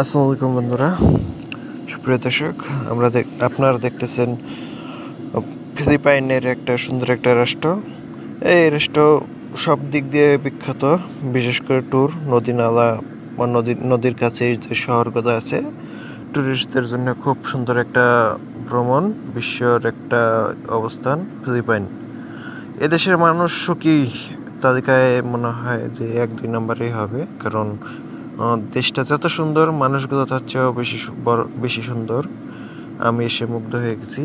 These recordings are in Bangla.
আসসালামু আলাইকুম বন্ধুরা। সুপ্রিয় দর্শক, আমরা আপনারা দেখতেছেন ফিলিপাইনের একটা সুন্দর একটা রাষ্ট্র। এই রাষ্ট্র সব দিক দিয়ে বিখ্যাত, বিশেষ করে ট্যুর নদী নালা বা নদী, নদীর কাছে যে শহরগুলো আছে ট্যুরিস্টদের জন্য খুব সুন্দর একটা ভ্রমণ, বিশ্বর একটা অবস্থান ফিলিপাইন। এদেশের মানুষ সুখী, তালিকায় মনে হয় যে এক, দুই নম্বরেই হবে, কারণ দেশটা যত সুন্দর, মানুষগুলো তার চেয়েও বেশি বড়, বেশি সুন্দর। আমি এসে মুগ্ধ হয়ে গেছি।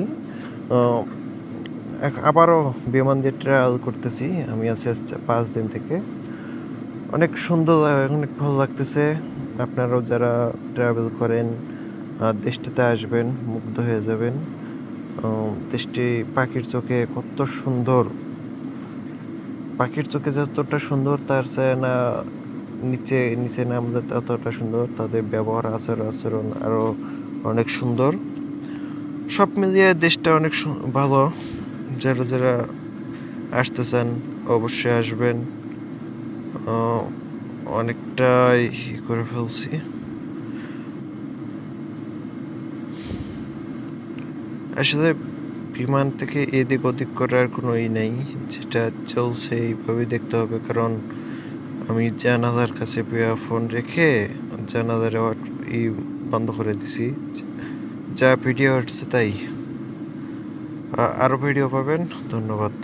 আবারও বিমান দিয়ে ট্রাভেল করতেছি। আমি আছি পাঁচ দিন থেকে। অনেক সুন্দর অনেক ভালো লাগতেছে। আপনারাও যারা ট্রাভেল করেন দেশটাতে আসবেন, মুগ্ধ হয়ে যাবেন। দেশটি পাখির চোখে কত সুন্দর। পাখির চোখে যতটা সুন্দর, তার চেয়ে না নিচে নিচে নামলে ততটা সুন্দর, তাদের ব্যবহার, আচার, আচরণ আরও অনেক সুন্দর। সব মিলিয়ে দেশটা অনেক ভালো। যারা যারা আসতে চান অবশ্যই আসবেন। অনেকটাই করে ফেলছি। আসলে বিমান থেকে এদিক ওদিক করার কোনো ই নেই। যেটা চলছে এইভাবেই দেখতে হবে, কারণ আমি জানাজার কাছে ফোন রেখে জানাজারে ই বন্ধ করে দিছি। যা ভিডিও হচ্ছে তাই। আরও আরও ভিডিও পাবেন। ধন্যবাদ।